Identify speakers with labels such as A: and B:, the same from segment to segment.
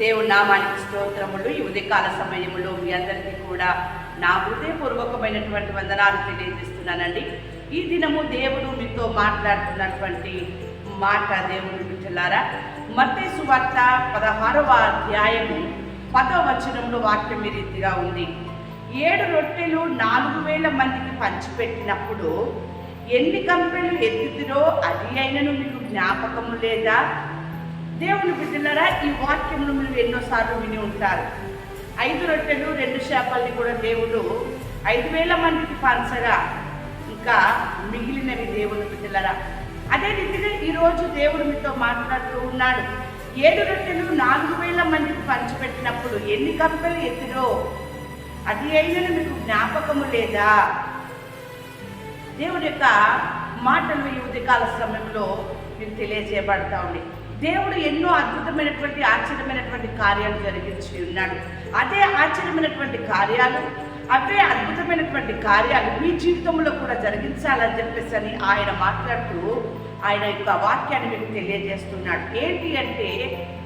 A: దేవుడి నామానికి స్తోత్రములు. ఈ ఉదయకాల సమయంలో మీ అందరికీ కూడా నా హృదయపూర్వకమైనటువంటి వందనాలు తెలియజేస్తున్నానండి. ఈ దినము దేవుడు మీతో మాట్లాడుతున్నటువంటి మాట దేవుడు బిడ్డలారా మత్తయి సువార్త పదహారవ అధ్యాయము పదవ వచనంలో వాక్యం ఈ రీతిగా ఉంది. ఏడు రొట్టెలు నాలుగు వేల మందికి పంచిపెట్టినప్పుడు ఎన్ని కంపెలు ఎత్తుతిరో అది అయినను మీకు జ్ఞాపకము లేదా? దేవుని బిడ్డలారా ఈ వాక్యమును మీరు ఎన్నోసార్లు విని ఉంటారు. ఐదు రొట్టెలు రెండు చేపల్ని కూడా దేవుడు ఐదు వేల మందికి పంచగా ఇంకా మిగిలినవి దేవుని బిడ్డలరా. అదే రీతిగా ఈరోజు దేవుడు మీతో మాట్లాడుతూ ఉన్నాడు. ఏడు రొట్టెలు నాలుగు వేల మందికి పంచిపెట్టినప్పుడు ఎన్ని కంపెలు ఎత్తిరో అది అయినను మీకు జ్ఞాపకము లేదా? దేవుడి యొక్క మాటలు ఈ ఉదయకాల సమయంలో మీకు తెలియజేయబడతా ఉన్నాయి. దేవుడు ఎన్నో అద్భుతమైనటువంటి ఆశ్చర్యమైనటువంటి కార్యాలు జరిగించి ఉన్నాడు. అదే ఆశ్చర్యమైనటువంటి కార్యాలు అవే అద్భుతమైనటువంటి కార్యాలు మీ జీవితంలో కూడా జరిగించాలని చెప్పేసి అని ఆయన మాట్లాడుతూ ఆయన యొక్క వాక్యాన్ని మీకు తెలియజేస్తున్నాడు. ఏంటి అంటే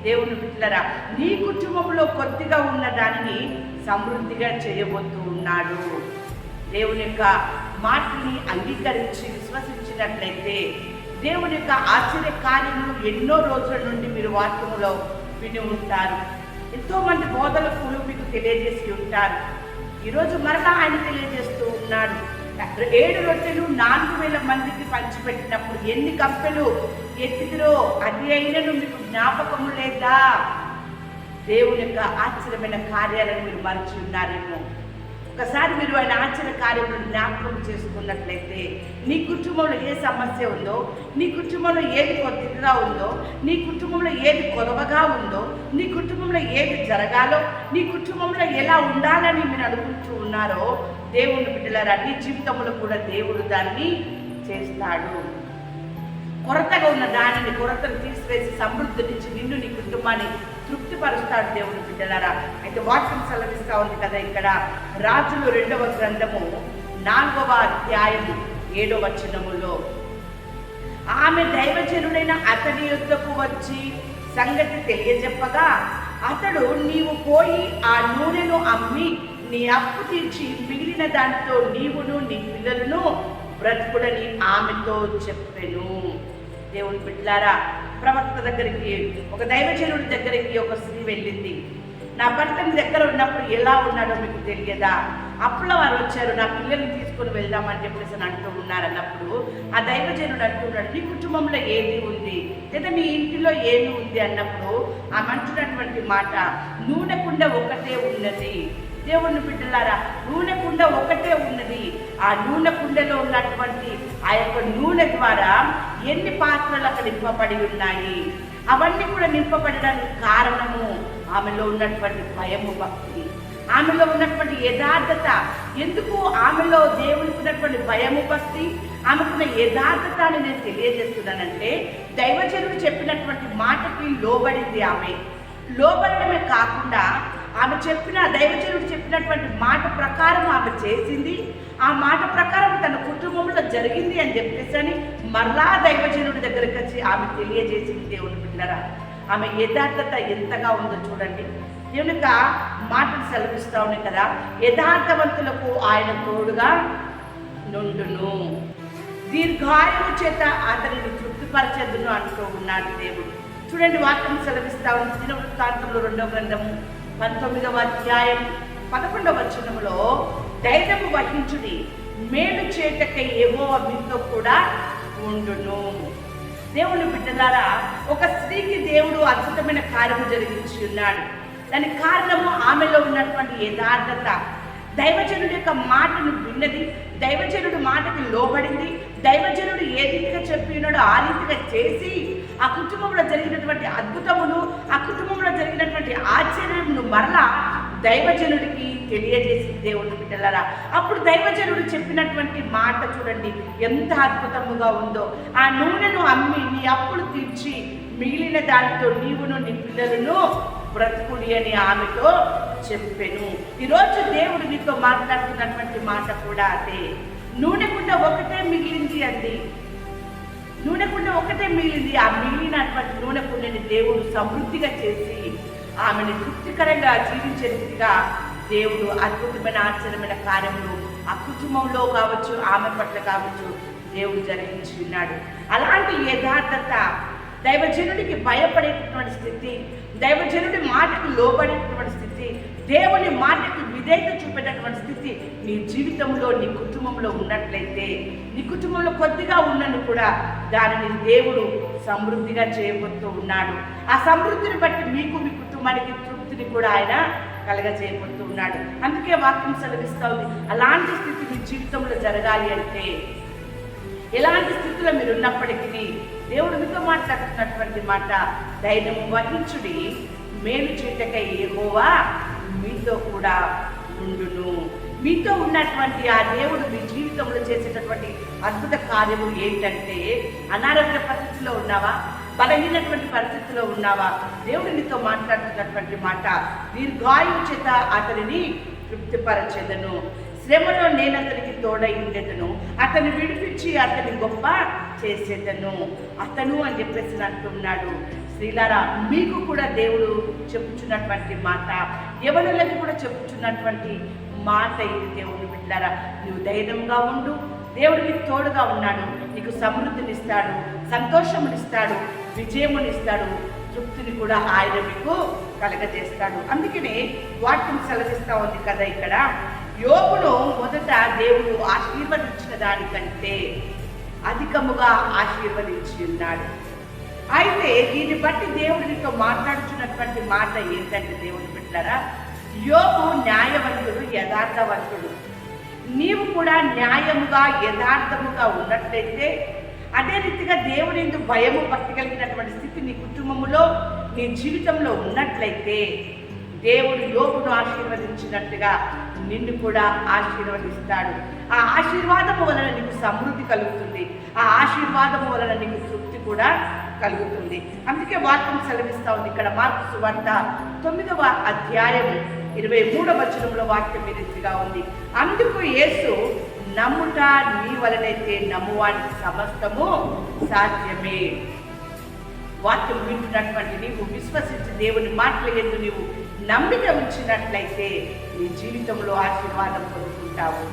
A: దేవుని బిడ్డలరా నీ కుటుంబంలో కొద్దిగా ఉన్న దానిని సమృద్ధిగా చేయబోతూ ఉన్నాడు. దేవుని యొక్క మాటని అంగీకరించి విశ్వసించినట్లయితే దేవుని యొక్క ఆశ్చర్య కార్యములు ఎన్నో రోజుల నుండి మీరు వాక్యములో విని ఉంటారు. ఎంతో మంది బోధలకు మీకు తెలియజేసి ఉంటారు. ఈరోజు మరలా ఆయన తెలియజేస్తూ ఉన్నాడు. ఏడు రొట్టెలు నాలుగు వేల మందికి పంచిపెట్టినప్పుడు ఎన్ని కప్పెలు ఎత్తిదిరో అది అయినను మీకు జ్ఞాపకము లేదా? దేవుని యొక్క ఆశ్చర్యమైన కార్యాలను మీరు మరచి ఉన్నారేమో. ఒకసారి మీరు ఆయన ఆశ్చర్య కార్యములను జ్ఞాపకం చేసుకున్నట్లయితే నీ కుటుంబంలో ఏ సమస్య ఉందో నీ కుటుంబంలో ఏది కొద్దిగా ఉందో నీ కుటుంబంలో ఏది కొరవగా ఉందో నీ కుటుంబంలో ఏది జరగాలో నీ కుటుంబంలో ఎలా ఉండాలని మీరు అనుకుంటూ ఉన్నారో దేవుని బిడ్డలారా నీ జీవితంలో కూడా దేవుడు దాన్ని చేస్తాడు. కొరతగా ఉన్న దానిని కొరతను తీసివేసి నుంచి నిన్ను నీ కుటుంబాన్ని తృప్తిపరుస్తాడు దేవుని బిడ్డలారా. అయితే వాక్యం సెలవిస్తా ఉంది కదా ఇక్కడ. రాజులు రెండవ గ్రంథము నాలుగవ అధ్యాయము ఏడవ వచనములో. ఆమె దైవజనుడైన అతని యుద్ధకు వచ్చి సంగతి తెలియజెప్పగా అతడు నీవు పోయి ఆ నూనెను అమ్మి నీ అప్పు తీర్చి మిగిలిన దానితో నీవును నీ పిల్లలను బ్రతుకుడని ఆమెతో చెప్పెను. దేవుని బిడ్డలారా ప్రవక్త దగ్గరికి ఒక దైవజనుడి దగ్గరికి ఒక స్త్రీ వెళ్ళింది. నా భర్తని దగ్గర ఉన్నప్పుడు ఎలా ఉన్నాడో మీకు తెలియదా? అప్పుడు వారు వచ్చారు నా పిల్లల్ని తీసుకొని వెళ్దామని చెప్పేసి అంటూ ఉన్నారు అన్నప్పుడు ఆ దైవజనుడు అంటున్నాడు నీ కుటుంబంలో ఏది ఉంది? లేదా నీ ఇంటిలో ఏమి ఉంది? అన్నప్పుడు ఆ మంచునటువంటి మాట నూనె కుండ ఒకటే ఉన్నది. దేవుని బిడ్డలారా నూనె కుండ ఒకటే ఉన్నది. ఆ నూనె కుండలో ఉన్నటువంటి ఆ యొక్క నూనె ద్వారా ఎన్ని పాత్రలు అక్కడ నింపబడి ఉన్నాయి? అవన్నీ కూడా నింపబడడానికి కారణము ఆమెలో ఉన్నటువంటి భయము భక్తి. ఆమెలో ఉన్నటువంటి యథార్థత. ఎందుకు ఆమెలో దేవునికి ఉన్నటువంటి భయము భక్తి? ఆమెకున్న యథార్థత అని నేను తెలియజేస్తున్నానంటే దైవజనుడు చెప్పినటువంటి మాటకి లోబడింది ఆమె. లోబడమే కాకుండా ఆమె చెప్పిన దైవజనుడు చెప్పినటువంటి మాట ప్రకారం ఆమె చేసింది. ఆ మాట ప్రకారం తన కుటుంబంలో జరిగింది అని చెప్పేసి అని మరలా దైవజనుడి దగ్గరికి వచ్చి ఆమె తెలియజేసింది దేవుడు బిడ్డరా. ఆమె యథార్థత ఎంతగా ఉందో చూడండి. ఎనుక మాటలు సెలవిస్తా ఉన్నాయి కదా. యథార్థవంతులకు ఆయన తోడుగా నుండును. దీర్ఘాయువు చేత అతనిని తృప్తిపరచదును అంటూ ఉన్నాడు దేవుడు. చూడండి వాక్యం సెలవిస్తా ఉంది. దిన వృత్తాంతంలో రెండవ గ్రంథము పంతొమ్మిదవ అధ్యాయం పదకొండవ వచనములో ధైర్యము వహించుడి. మేలు చేటకై ఏవో మీతో కూడా ఉండును. దేవుని బిడ్డలారా ఒక స్త్రీకి దేవుడు అద్భుతమైన కార్యము జరిగించి ఉన్నాడు దానికి కారణము ఆమెలో ఉన్నటువంటి యథార్థత. దైవజనుడి యొక్క మాటను విన్నది దైవజనుడు మాటకి లోబడింది దైవజనుడు ఏ రీతిగా చెప్పినాడో ఆ రీతిగా చేసి ఆ కుటుంబంలో జరిగినటువంటి అద్భుతమును ఆ కుటుంబంలో జరిగినటువంటి ఆశ్చర్యమును మరలా దైవజనుడికి తెలియజేసి దేవుడు బిడ్డలరా అప్పుడు దైవజనుడు చెప్పినటువంటి మాట చూడండి ఎంత అద్భుతముగా ఉందో. ఆ నూనెను అమ్మి నీ అప్పులు తీర్చి మిగిలిన దానితో నీవును నీ పిల్లలను బ్రతుకుడి అని ఆమెతో చెప్పెను. ఈరోజు దేవుడు నీతో మాట్లాడుతున్నటువంటి మాట కూడా అదే. నూనె కుండ ఒకటే మిగిలింది అంది నూనె కుండ ఒకటే మిగిలింది. ఆ మిగిలినటువంటి నూనె కుండని దేవుడు సమృద్ధిగా చేసి ఆమెను తృప్తికరంగా జీవించే రీతిగా దేవుడు అద్భుతమైన ఆశ్చర్యమైన కార్యములు ఆ కుటుంబంలో కావచ్చు ఆమె పట్ల కావచ్చు దేవుడు జరిగించి ఉన్నాడు. అలాంటి యథార్థత దైవజనుడికి భయపడేటటువంటి స్థితి దైవజనుడి మాటకు లోబడేటటువంటి స్థితి దేవుని మాటకి విధేయత చూపేటటువంటి స్థితి నీ జీవితంలో నీ కుటుంబంలో ఉన్నట్లయితే నీ కుటుంబంలో కొద్దిగా ఉన్నను కూడా దానిని దేవుడు సమృద్ధిగా చేయబోతూ ఉన్నాడు. ఆ సమృద్ధిని బట్టి మీకు మీ కుటుంబానికి తృప్తిని కూడా ఆయన కలగ చేయబోతూ ఉన్నాడు. అందుకే వాక్యం సెలవిస్తా ఉంది. అలాంటి స్థితి మీ జీవితంలో జరగాలి అంటే ఎలాంటి స్థితిలో మీరు ఉన్నప్పటికీ దేవుడు మీతో మాట్లాడుతున్నటువంటి మాట ధైర్యం వహించుడి. మేలు చీటకై ఏహోవా మీతో కూడా ఉండును. మీతో ఉన్నటువంటి ఆ దేవుడు మీ జీవితంలో చేసేటటువంటి అద్భుత కార్యము ఏంటంటే అనారోగ్య పరిస్థితిలో ఉన్నావా? బలహీనటువంటి పరిస్థితిలో ఉన్నావా? దేవుడు నీతో మాట్లాడుతున్నటువంటి మాట దీర్ఘాయువు చేత అతనిని తృప్తిపరచెదను. శ్రమలో నేను అతనికి తోడై ఉండేదను. అతను విడిపించి అతని గొప్ప చేసేదను. అతను అని చెప్పేసి అంటున్నాడు. శ్రీలారా మీకు కూడా దేవుడు చెప్పుచున్నటువంటి మాట. యవనులకి కూడా చెప్పుచున్నటువంటి మాట ఇది దేవుడు బిడ్డారా. నువ్వు ధైర్యంగా ఉండు. దేవుడు నీకు తోడుగా ఉన్నాడు. నీకు సమృద్ధినిస్తాడు. సంతోషమునిస్తాడు. విజయమునిస్తాడు. తృప్తిని కూడా ఆయన మీకు కలగజేస్తాడు. అందుకనే వాటిని సెలవిస్తా ఉంది కదా ఇక్కడ. యోగును మొదట దేవుడు ఆశీర్వదించిన దానికంటే అధికముగా ఆశీర్వదించి ఉన్నాడు. అయితే దీన్ని బట్టి దేవుడితో మాట్లాడుతున్నటువంటి మాట్లాడుచున్నటువంటి మాట ఏంటంటే దేవుడు పెట్టారా యోగు న్యాయవంతుడు యథార్థవంతుడు. నీవు కూడా న్యాయముగా యథార్థముగా ఉన్నట్లయితే అదే రీతిగా దేవుని ఎందుకు భయము భక్తి కలిగినటువంటి స్థితి నీ కుటుంబములో నీ జీవితంలో ఉన్నట్లయితే దేవుడు యోగును ఆశీర్వదించినట్టుగా నిన్ను కూడా ఆశీర్వదిస్తాడు. ఆ ఆశీర్వాదము వలన నీకు సమృద్ధి కలుగుతుంది. ఆ ఆశీర్వాదము వలన నీకు తృప్తి కూడా కలుగుతుంది. అందుకే వాక్యం సెలవిస్తా ఉంది ఇక్కడ మార్పు సువార్త తొమ్మిదవ అధ్యాయం ఇరవై మూడవ వచనంలో వాక్యం విరిచిగా ఉంది. అందుకు యేసు నమ్ముట నీ వలనైతే నమ్మువానికి సమస్తము సాధ్యమే. వాక్యం వింటున్నటువంటి నీవు విశ్వసించి దేవుని మాటలు ఎందు నీవు నమ్మిక ఉంచినట్లయితే నీ జీవితంలో ఆశీర్వాదం పొందుకుంటావు.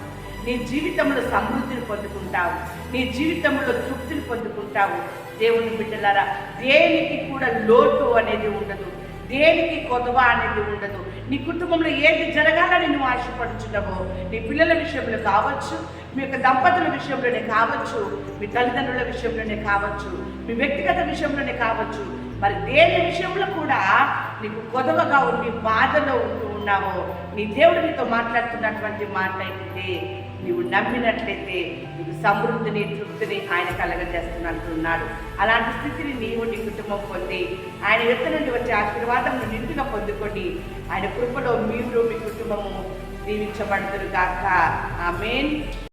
A: నీ జీవితంలో సమృద్ధిని పొందుకుంటావు. నీ జీవితంలో తృప్తిని పొందుకుంటావు. దేవుని బిడ్డలారా దేనికి కూడా లోటు అనేది ఉండదు. దేనికి కొదవ అనేది ఉండదు. నీ కుటుంబంలో ఏది జరగాలని నువ్వు ఆశపడుచున్నావో నీ పిల్లల విషయంలో కావచ్చు మీ యొక్క దంపతుల విషయంలోనే కావచ్చు మీ తల్లిదండ్రుల విషయంలోనే కావచ్చు మీ వ్యక్తిగత విషయంలోనే కావచ్చు మరి దేని విషయంలో కూడా నీకు కొదవగా ఉండి బాధలో ఉంటూ ఉన్నావో నీ దేవుడు నీతో మాట్లాడుతున్నటువంటి మాట అయితే నీవు నమ్మినట్లయితే నీకు సమృద్ధిని తృప్తిని ఆయన కలగజేస్తున్నట్టున్నాడు అలాంటి స్థితిని నీవు నీ కుటుంబం పొంది ఆయన ఎత్తు నుండి వచ్చే ఆశీర్వాదం నిండుగా పొందుకొని ఆయన కృపలో మీరు మీ కుటుంబము దీవించబడుతురు కాక ఆమెన్.